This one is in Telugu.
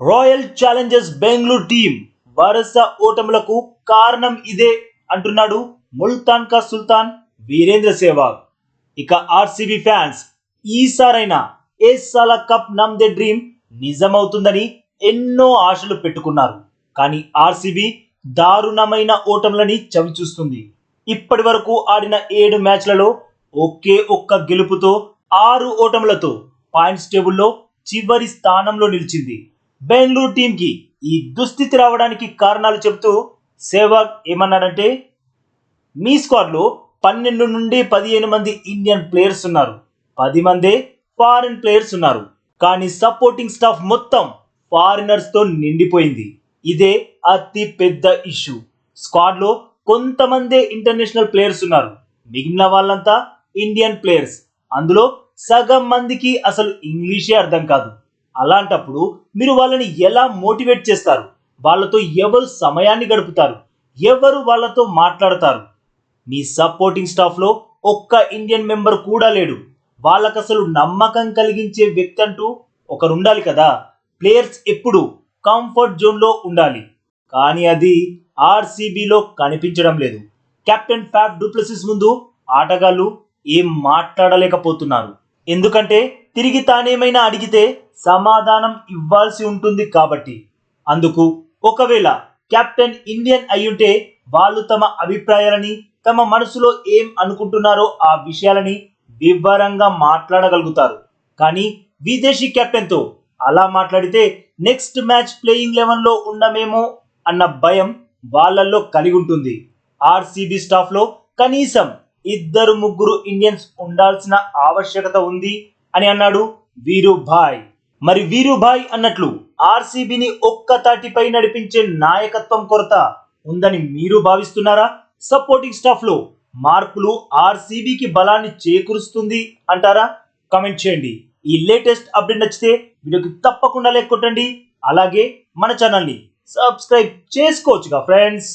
రాయల్ ఛాలెంజర్స్ బెంగళూరు టీం వరుస ఓటములకు కారణం ఇదే అంటున్నాడు ముల్తాన్ కా సుల్తాన్ వీరేంద్ర సేవాగ్ ఇక ఆర్సీబీ ఫ్యాన్స్ ఈసారైనా ఏసాల కప్ నమ్ దే డ్రీమ్ నిజమవుతుందని ఎన్నో ఆశలు పెట్టుకున్నారు. కానీ ఆర్సీబీ దారుణమైన ఓటములని చవిచూస్తుంది. ఇప్పటి వరకు ఆడిన ఏడు మ్యాచ్లలో ఒకే ఒక్క గెలుపుతో ఆరు ఓటములతో పాయింట్స్ టేబుల్లో చివరి స్థానంలో నిలిచింది. బెంగళూరు టీంకి ఈ దుస్థితి రావడానికి కారణాలు చెబుతూ సేవాగ్ ఏమన్నాడంటే మీ స్క్వాడ్లో పన్నెండు నుండి పదిహేను మంది ఇండియన్ ప్లేయర్స్ ఉన్నారు. పది మందే ఫారిన్ ప్లేయర్స్ ఉన్నారు. కానీ సపోర్టింగ్ స్టాఫ్ మొత్తం ఫారినర్స్తో నిండిపోయింది. ఇదే అతి పెద్ద ఇష్యూ. స్క్వాడ్లో కొంతమందే ఇంటర్నేషనల్ ప్లేయర్స్ ఉన్నారు. మిగిలిన వాళ్ళంతా ఇండియన్ ప్లేయర్స్. అందులో సగం మందికి అసలు ఇంగ్లీషే అర్థం కాదు. అలాంటప్పుడు మీరు వాళ్ళని ఎలా మోటివేట్ చేస్తారు? వాళ్ళతో ఎవరు సమయాన్ని గడుపుతారు? ఎవరు వాళ్ళతో మాట్లాడతారు? మీ సపోర్టింగ్ స్టాఫ్లో ఒక్క ఇండియన్ మెంబర్ కూడా లేడు. వాళ్ళకు అసలు నమ్మకం కలిగించే వ్యక్తి అంటూ ఒకరు ఉండాలి కదా? ప్లేయర్స్ ఎప్పుడు కంఫర్ట్ జోన్లో ఉండాలి. కానీ అది ఆర్సీబీలో కనిపించడం లేదు. కెప్టెన్ ఫ్యాబ్ డూప్లసిస్ ముందు ఆటగాళ్ళు ఏం మాట్లాడలేకపోతున్నారు. ఎందుకంటే తిరిగి తానేమైనా అడిగితే సమాధానం ఇవ్వాల్సి ఉంటుంది కాబట్టి. అందుకు ఒకవేళ కెప్టెన్ ఇండియన్ అయ్యుంటే వాళ్ళు తమ అభిప్రాయాలని తమ మనసులో ఏం అనుకుంటున్నారో ఆ విషయాలని వివరంగా మాట్లాడగలుగుతారు. కానీ విదేశీ కెప్టెన్తో అలా మాట్లాడితే నెక్స్ట్ మ్యాచ్ ప్లేయింగ్ లెవెన్లో ఉండమేమో అన్న భయం వాళ్ళల్లో కలిగి ఉంటుంది ఆర్సీబీ స్టాఫ్లో కనీసం ఇద్దరు ముగ్గురు ఇండియన్స్ ఉండాల్సిన ఆవశ్యకత ఉంది అని అన్నాడు వీరుభాయ్. మరి వీరుభాయ్ అన్నట్లు ఆర్సీబీని ఒక్క తాటిపై నడిపించే నాయకత్వం కొరత ఉందని మీరు భావిస్తున్నారా? సపోర్టింగ్ స్టాఫ్లో మార్పులు ఆర్సీబీకి బలాన్ని చేకూరుస్తుంది అంటారా? కమెంట్ చేయండి. ఈ లేటెస్ట్ అప్డేట్ నచ్చితే వీడియోకి తప్పకుండా లైక్ కొట్టండి. అలాగే మన ఛానల్ని సబ్స్క్రైబ్ చేసుకోవచ్చుగా ఫ్రెండ్స్.